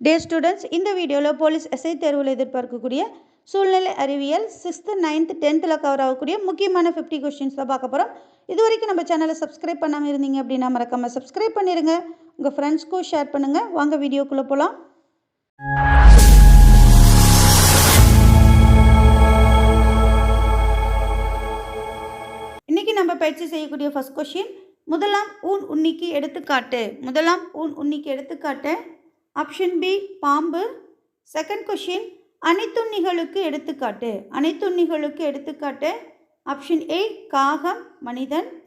டே students இந்த வீடியோவில் police SI தேர்வில் எதிர்பார்க்கக்கூடிய சூழ்நிலை அறிவியல் சிக்ஸ்த்து நைன்த்து டென்த்தில் கவர் ஆகக்கூடிய முக்கியமான ஃபிஃப்டி கொஷின்ஸ் தான் பார்க்க போகிறோம் இது வரைக்கும் நம்ம சேனலை சப்ஸ்கிரைப் பண்ணாமல் இருந்தீங்க அப்படின்னா மறக்காமல் சப்ஸ்கிரைப் பண்ணிடுங்க உங்கள் ஃப்ரெண்ட்ஸ்க்கும் ஷேர் பண்ணுங்கள் வாங்க வீடியோக்குள்ளே போகலாம் இன்றைக்கி நம்ம பயிற்சி செய்யக்கூடிய ஃபஸ்ட் கொஷின் முதலாம் ஊன் உன்னிக்கு எடுத்துக்காட்டு. முதலாம் ஊன் உன்னிக்கு எடுத்துக்காட்டு. ஆப்ஷன் பி பாம்பு. செகண்ட் கொஷின் அனைத்துண்ணிகளுக்கு எடுத்துக்காட்டு. அனைத்துண்ணிகளுக்கு எடுத்துக்காட்டு. ஆப்ஷன் ஏ காகம் மனிதன்.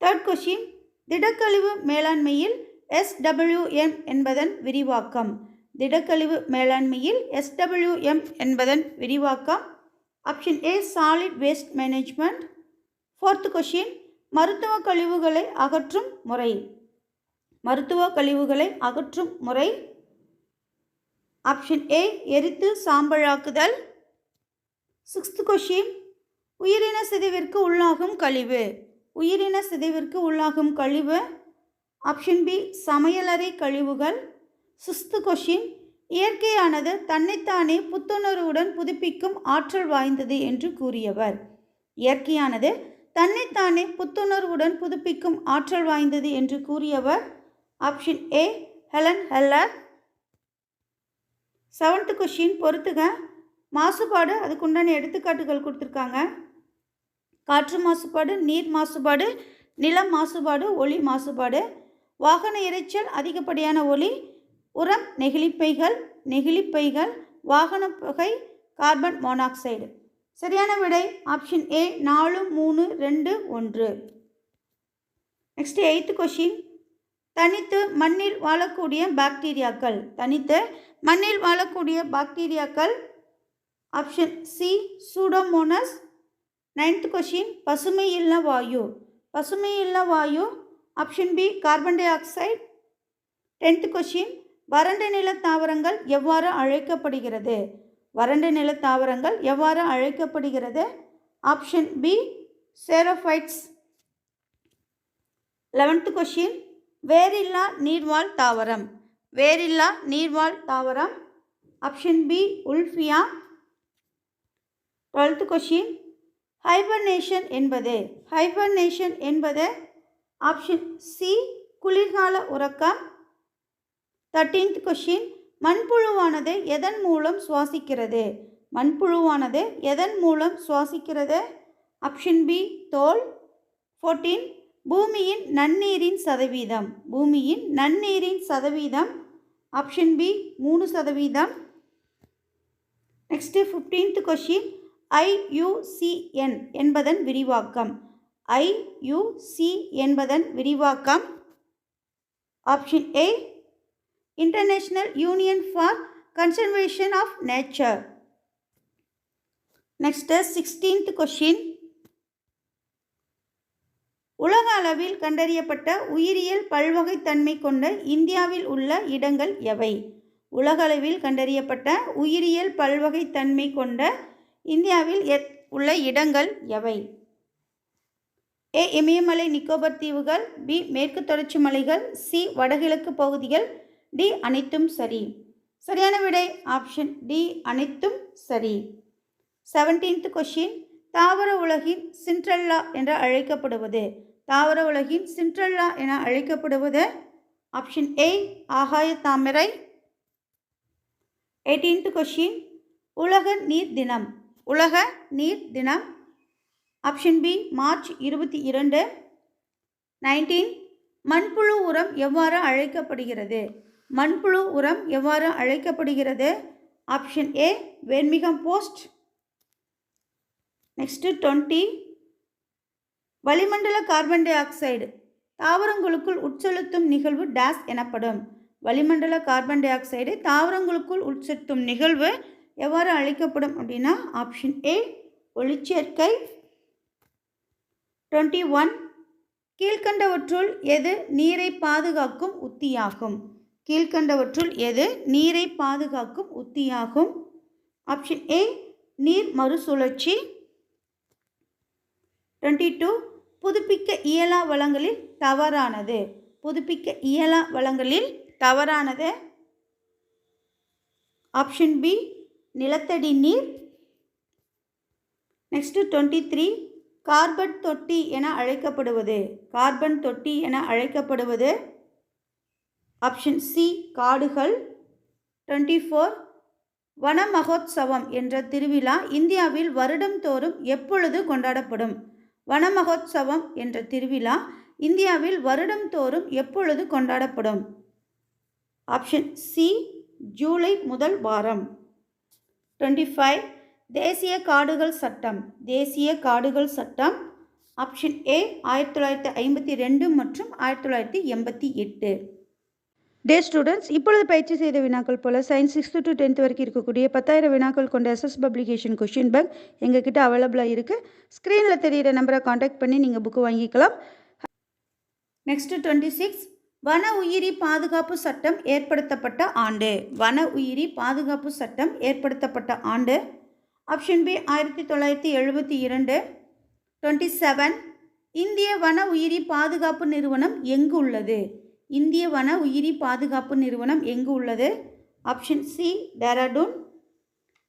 தேர்ட் கொஷின் திடக்கழிவு மேலாண்மையில் எஸ்டபிள்யூஎம் என்பதன் விரிவாக்கம். திடக்கழிவு மேலாண்மையில் எஸ்டபிள்யூஎம் என்பதன் விரிவாக்கம். Option A solid waste management fourth question மருத்துவ கழிவுகளை அகற்றும் முறை. மருத்துவ கழிவுகளை அகற்றும் முறை. ஆப்ஷன் ஏ எரித்து சாம்பலாக்குதல். சிக்ஸ்த் கொஷின் உயிரின சிதைவிற்கு உள்ளாகும் கழிவு. உயிரின சிதைவிற்கு உள்ளாகும் கழிவு. ஆப்ஷன் பி சமையலறை கழிவுகள். சிக்ஸ்த் கொஷின் இயற்கையானது தன்னைத்தானே புத்துணர்வுடன் புதுப்பிக்கும் ஆற்றல் வாய்ந்தது என்று கூறியவர். இயற்கையானது தன்னைத்தானே புத்துணர்வுடன் புதுப்பிக்கும் ஆற்றல் வாய்ந்தது என்று கூறியவர். Option A Helen Heller seventh question பொறுத்துங்க மாசுபாடு அதுக்குண்டான எடுத்துக்காட்டுகள் கொடுத்துருக்காங்க. காற்று மாசுபாடு நீர் மாசுபாடு நிலம் மாசுபாடு ஒளி மாசுபாடு. வாகன இரைச்சல் அதிகப்படியான ஒளி. உரம் நெகிழிப்பைகள் நெகிழிப்பைகள் வாகன புகை கார்பன் மோனாக்சைடு. சரியான விடை ஆப்ஷன் ஏ நாலு மூணு ரெண்டு ஒன்று. நெக்ஸ்ட் எயித்து கொஷின் தனித்து மண்ணில் வாழக்கூடிய பாக்டீரியாக்கள். தனித்து மண்ணில் வாழக்கூடிய பாக்டீரியாக்கள். Option C Pseudomonas ninth question பசுமை இல்ல வாயு. பசுமை இல்ல வாயு. Option B carbon dioxide tenth question வறண்ட நில தாவரங்கள் எவ்வாறு அழைக்கப்படுகிறது? வறண்ட நில தாவரங்கள் எவ்வாறு அழைக்கப்படுகிறது? Option B xerophytes eleventh question வேரில்லா நீர்வாழ் தாவரம். வேரில்லா நீர்வாழ் தாவரம். Option B Wolffia twelfth question hibernation என்பது ஹைபர்னேஷன் என்பது ஆப்ஷன் சி குளிர்கால உறக்கம். தேர்டீன்த் கொஷின் மண்புழுவானது எதன் மூலம் சுவாசிக்கிறது? மண்புழுவானது எதன் மூலம் சுவாசிக்கிறது? ஆப்ஷன் பி தோல். ஃபோர்டீன் பூமியின் நன்னீரின் சதவீதம். பூமியின் நன்னீரின் சதவீதம். ஆப்ஷன் பி மூணு சதவீதம். நெக்ஸ்ட்டு ஃபிஃப்டீன்த் கொஷின் ஐயுசிஎன் என்பதன் விரிவாக்கம். ஐயுசி என்பதன் விரிவாக்கம். Option A international union for conservation of nature next sixteenth question இந்தியாவில் கண்டறியப்பட்ட உயிரியல் பல்வகைத்தன்மை கொண்ட இந்தியாவில் உள்ள இடங்கள் எவை? உலகளவில் கண்டறியப்பட்ட உயிரியல் பல்வகைத்தன்மை கொண்ட இந்தியாவில் எத் உள்ள இடங்கள் எவை? ஏ இமயமலை நிக்கோபர் தீவுகள் பி மேற்கு தொடர்ச்சி மலைகள் சி வடகிழக்கு பகுதிகள் டி அனைத்தும் சரி. சரியான விடை ஆப்ஷன் டி அனைத்தும் சரி. செவன்டீன்த் கொஷின் தாவர உலகின் சிண்ட்ரல்லா என்று அழைக்கப்படுவது தாவர உலகின் சிண்ட்ரல்லா என அழைக்கப்படுவது ஆப்ஷன் ஏ ஆகாய தாமரை. எயிட்டீன்த் கொஷின் உலக நீர் தினம். உலக நீர் தினம். ஆப்ஷன் பி மார்ச் இருபத்தி இரண்டு. நைன்டீன் மண்புழு உரம் எவ்வாறு அழைக்கப்படுகிறது? மண்புழு உரம் எவ்வாறு அழைக்கப்படுகிறது? Option A வெண்மிகம் post next twenty வளிமண்டல கார்பன் டை ஆக்சைடு. தாவரங்களுக்குள் உட்செலுத்தும் நிகழ்வு டேஸ் எனப்படும். வளிமண்டல கார்பன் டை ஆக்சைடு தாவரங்களுக்குள் உட்செலுத்தும் நிகழ்வு எவ்வாறு அழைக்கப்படும் அப்படின்னா ஆப்ஷன் ஏ ஒளிச்சேர்க்கை. டுவெண்ட்டி ஒன் கீழ்கண்டவற்றுள் எது நீரை பாதுகாக்கும் உத்தியாகும்? கீழ்கண்டவற்றுள் எது நீரை பாதுகாக்கும் உத்தியாகும்? ஆப்ஷன் ஏ நீர் மறுசுழற்சி. டுவெண்ட்டி டூ புதுப்பிக்க இயலா வளங்களில் தவறானது. புதுப்பிக்க இயலா வளங்களில் தவறானது. ஆப்ஷன் பி நிலத்தடி நீர். நெக்ஸ்ட்டு டுவெண்ட்டி த்ரீ கார்பன் தொட்டி என அழைக்கப்படுவது. கார்பன் தொட்டி என அழைக்கப்படுவது. ஆப்ஷன் சி காடுகள். டுவெண்ட்டி ஃபோர் வன மகோத்சவம் என்ற திருவிழா இந்தியாவில் வருடந்தோறும் எப்பொழுது கொண்டாடப்படும்? வனமகோத்சவம் என்ற திருவிழா இந்தியாவில் வருடந்தோறும் எப்பொழுது கொண்டாடப்படும்? ஆப்ஷன் சி ஜூலை முதல் வாரம். டுவெண்ட்டி ஃபைவ் தேசிய காடுகள் சட்டம். தேசிய காடுகள் சட்டம். ஆப்ஷன் ஏ ஆயிரத்தி தொள்ளாயிரத்தி ஐம்பத்தி ரெண்டு மற்றும் ஆயிரத்தி தொள்ளாயிரத்தி எண்பத்தி எட்டு. டே ஸ்டூடெண்ட்ஸ் இப்பொழுது பயிற்சி செய்த வினாக்கள் போல் சயின்ஸ் சிக்ஸ்த்து டு டென்த் வரைக்கும் இருக்கக்கூடிய பத்தாயிரம் வினாக்கள் கொண்ட எஸ்எஸ் பப்ளிகேஷன் கொஷின் பேங்க் எங்ககிட்ட அவைலபிளாக இருக்குது ஸ்க்ரீனில் தெரிகிற நம்பரை காண்டாக்ட் பண்ணி நீங்கள் புக்கு வாங்கிக்கலாம். நெக்ஸ்ட்டு டுவெண்ட்டி சிக்ஸ் வன உயிரி பாதுகாப்பு சட்டம் ஏற்படுத்தப்பட்ட ஆண்டு. வன உயிரி பாதுகாப்பு சட்டம் ஏற்படுத்தப்பட்ட ஆண்டு. ஆப்ஷன் பி ஆயிரத்தி தொள்ளாயிரத்தி எழுபத்தி இரண்டு. டுவெண்ட்டி செவன் இந்திய வன உயிரி பாதுகாப்பு நிறுவனம் எங்கு உள்ளது? இந்திய வன உயிரி பாதுகாப்பு நிறுவனம் எங்கு உள்ளது? Option C Dehradun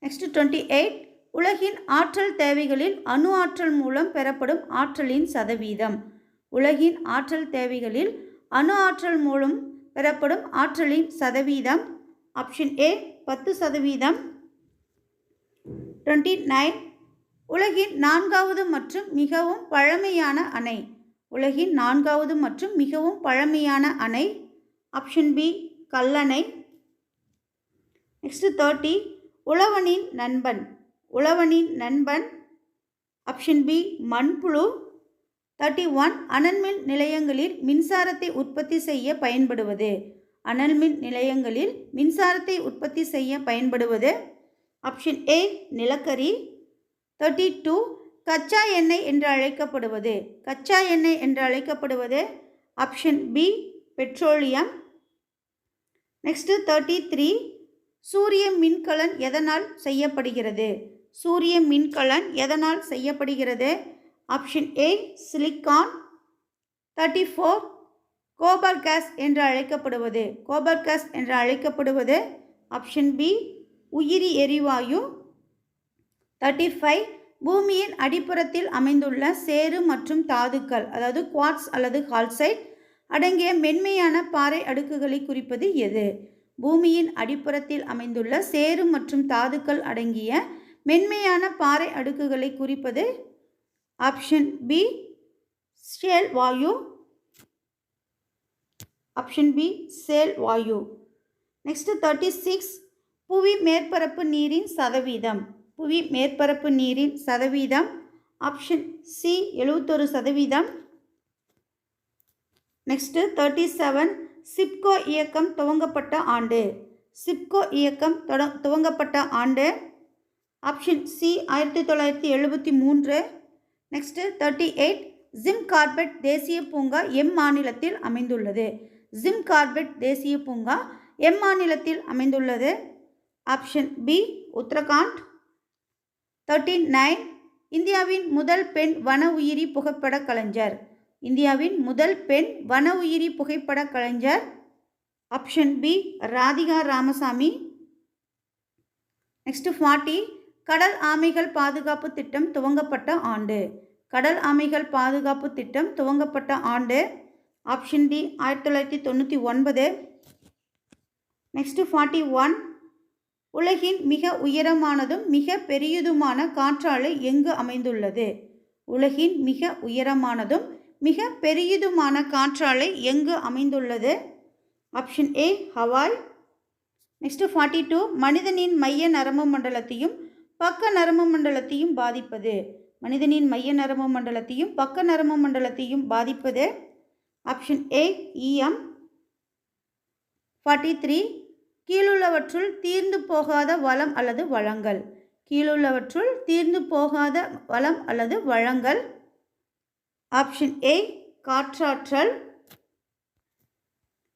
next twenty eight உலகின் ஆற்றல் தேவைகளில் அணு ஆற்றல் மூலம் பெறப்படும் ஆற்றலின் சதவீதம். உலகின் ஆற்றல் தேவைகளில் அணு ஆற்றல் மூலம் பெறப்படும் ஆற்றலின் சதவீதம். ஆப்ஷன் ஏ பத்து சதவீதம். டுவெண்ட்டி நைன் உலகின் நான்காவது மற்றும் மிகவும் பழமையான அணை. உலகின் நான்காவது மற்றும் மிகவும் பழமையான அணை option B Kallanai. Next thirty உழவனின் நண்பன். உழவனின் நண்பன் ஆப்ஷன் பி மண்புழு. தேர்ட்டி ஒன் அனல்மின் நிலையங்களில் மின்சாரத்தை உற்பத்தி செய்ய பயன்படுவது. அனல்மின் நிலையங்களில் மின்சாரத்தை உற்பத்தி செய்ய பயன்படுவது. ஆப்ஷன் ஏ நிலக்கரி. தேர்ட்டி டூ கச்சா எண்ணெய் என்று அழைக்கப்படுவது. கச்சா எண்ணெய் என்று அழைக்கப்படுவது option B petroleum next thirty three சூரிய மின்கலன் எதனால் செய்யப்படுகிறது? சூரிய மின்கலன் எதனால் செய்யப்படுகிறது? Option A silicon thirty four gobar gas என்று அழைக்கப்படுவது. கோபர் கேஸ் என்று அழைக்கப்படுவது ஆப்ஷன் பி உயிரி எரிவாயு. தேர்ட்டி ஃபைவ் பூமியின் அடிப்புறத்தில் அமைந்துள்ள சேறு மற்றும் தாதுக்கள் அதாவது குவாட்ஸ் அல்லது கால்சைட் அடங்கிய மென்மையான பாறை அடுக்குகளை குறிப்பது எது? பூமியின் அடிப்புறத்தில் அமைந்துள்ள சேறு மற்றும் தாதுக்கள் அடங்கிய மென்மையான பாறை அடுக்குகளை குறிப்பது? ஆப்ஷன் பி சேல் வாயு. ஆப்ஷன் பி சேல் வாயு. நெக்ஸ்ட்டு தேர்ட்டி சிக்ஸ் புவி மேற்பரப்பு நீரின் சதவீதம். புவி மேற்பரப்பு நீரின் சதவீதம். ஆப்ஷன் சி எழுபத்தொரு சதவீதம். நெக்ஸ்ட்டு தேர்ட்டி செவன் சிப்கோ இயக்கம் துவங்கப்பட்ட ஆண்டு. சிப்கோ இயக்கம் தொட துவங்கப்பட்ட ஆண்டு. ஆப்ஷன் சி ஆயிரத்தி தொள்ளாயிரத்தி எழுபத்தி மூன்று. Next thirty eight Jim Corbett தேசிய பூங்கா எம் மாநிலத்தில் அமைந்துள்ளது. ஜிம் கார்பெட் தேசிய பூங்கா எம் மாநிலத்தில் அமைந்துள்ளது. Option B Uttarakhand. Thirty nine இந்தியாவின் முதல் பெண் வன உயிரி புகைப்பட கலைஞர். இந்தியாவின் முதல் பெண் வன உயிரி புகைப்பட கலைஞர். Option B Radhika Ramasamy. Next forty கடல் ஆமைகள் பாதுகாப்பு திட்டம் துவங்கப்பட்ட ஆண்டு. கடல் ஆமைகள் பாதுகாப்பு திட்டம் துவங்கப்பட்ட ஆண்டு. ஆப்ஷன் டி ஆயிரத்தி தொள்ளாயிரத்தி தொண்ணூற்றி ஒன்பது. நெக்ஸ்ட்டு ஃபார்ட்டி ஒன் உலகின் மிக உயரமானதும் மிக பெரியதுமான காற்றாலை எங்கு அமைந்துள்ளது? உலகின் மிக உயரமானதும் மிக பெரியதுமான காற்றாலை எங்கு அமைந்துள்ளது? Option A Hawaii. Next forty two மனிதனின் மைய நரம்பு மண்டலத்தையும் பக்க நரம்பு மண்டலத்தையும் பாதிப்பது. மனிதனின் மைய நரம்பு மண்டலத்தையும் பக்க நரம்பு மண்டலத்தையும் பாதிப்பது. Option A EM forty three கீழுள்ளவற்றுள் தீர்ந்து போகாத வளம் அல்லது வளங்கள். கீழுள்ளவற்றுள் தீர்ந்து போகாத வளம் அல்லது வளங்கள். Option A காற்றாற்றல்.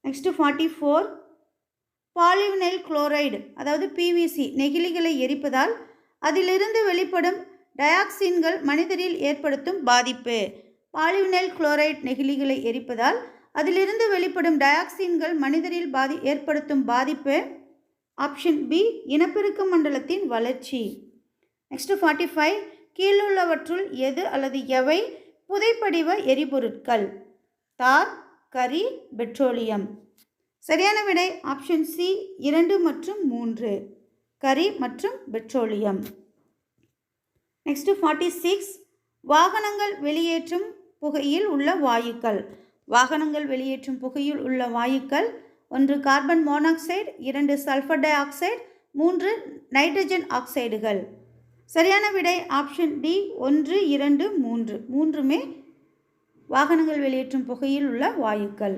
Next forty four polyvinyl chloride அதாவது பிவிசி நெகிழிகளை எரிப்பதால் அதிலிருந்து வெளிப்படும் டயாக்சின்கள் மனிதரில் ஏற்படுத்தும் பாதிப்பு. பாலிவினைல் குளோரைடு நெகிழிகளை எரிப்பதால் அதிலிருந்து வெளிப்படும் டயாக்சின்கள் மனிதரில் பாதி ஏற்படுத்தும் பாதிப்பு ஆப்ஷன் பி இனப்பெருக்க மண்டலத்தின் வளர்ச்சி. நெக்ஸ்ட்டு ஃபார்ட்டி ஃபைவ் கீழுள்ளவற்றுள் எது அல்லது எவை? புதைப்படிவ எரிபொருட்கள். தார் கரி பெட்ரோலியம். சரியான விடை ஆப்ஷன் சி இரண்டு மற்றும் மூன்று. கரி மற்றும் பெட்ரோலியம். நெக்ஸ்ட்டு ஃபார்ட்டி சிக்ஸ் வாகனங்கள் வெளியேற்றும் புகையில் உள்ள வாயுக்கள். வாகனங்கள் வெளியேற்றும் புகையில் உள்ள வாயுக்கள் ஒன்று கார்பன் மோனாக்சைடு இரண்டு சல்ஃபர் டை ஆக்சைடு மூன்று நைட்ரஜன் ஆக்சைடுகள். சரியான விடை ஆப்ஷன் டி ஒன்று இரண்டு மூன்று. மூன்றுமே வாகனங்கள் வெளியேற்றும் புகையில் உள்ள வாயுக்கள்.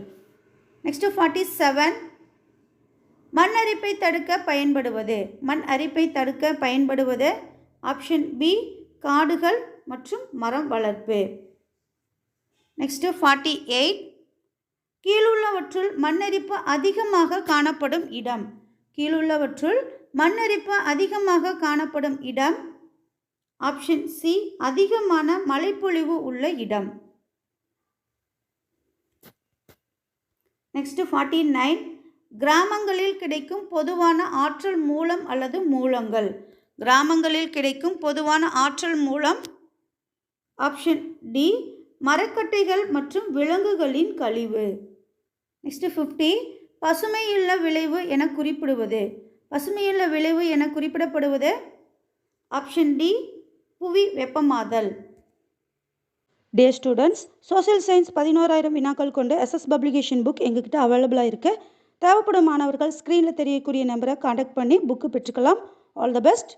நெக்ஸ்ட்டு ஃபார்ட்டி செவன் மண் அரிப்பை தடுக்க பயன்படுவது. மண் அரிப்பை தடுக்க பயன்படுவது. ஆப்ஷன் பி காடுகள் மற்றும் மரம் வளர்ப்பு. நெக்ஸ்ட்டு ஃபார்ட்டி எயிட் கீழுள்ளவற்றுள் மண்ணரிப்பு அதிகமாக காணப்படும் இடம். கீழுள்ளவற்றுள் மண்ணரிப்பு அதிகமாக காணப்படும் இடம். ஆப்ஷன் சி அதிகமான மழைப்பொழிவு உள்ள இடம். நெக்ஸ்ட்டு ஃபார்ட்டி நைன் கிராமங்களில் கிடைக்கும் பொதுவான ஆற்றல் மூலம் அல்லது மூலங்கள். கிராமங்களில் கிடைக்கும் பொதுவான ஆற்றல் மூலம். ஆப்ஷன் டி மரக்கட்டைகள் மற்றும் விலங்குகளின் கழிவு. நெக்ஸ்ட்டு ஃபிஃப்டி பசுமையுள்ள விளைவு என குறிப்பிடுவது. பசுமையுள்ள விளைவு என குறிப்பிடப்படுவது ஆப்ஷன் டி புவி வெப்பமாதல். டே ஸ்டூடெண்ட்ஸ் சோஷியல் சயின்ஸ் பதினோராயிரம் வினாக்கள் கொண்டு எஸ்எஸ் பப்ளிகேஷன் புக் எங்ககிட்ட அவைலபிளாக இருக்குது தேவைப்படும் மாணவர்கள் ஸ்க்ரீனில் தெரியக்கூடிய நம்பரை காண்டாக்ட் பண்ணி புக்கு பெற்றுக்கலாம். All the best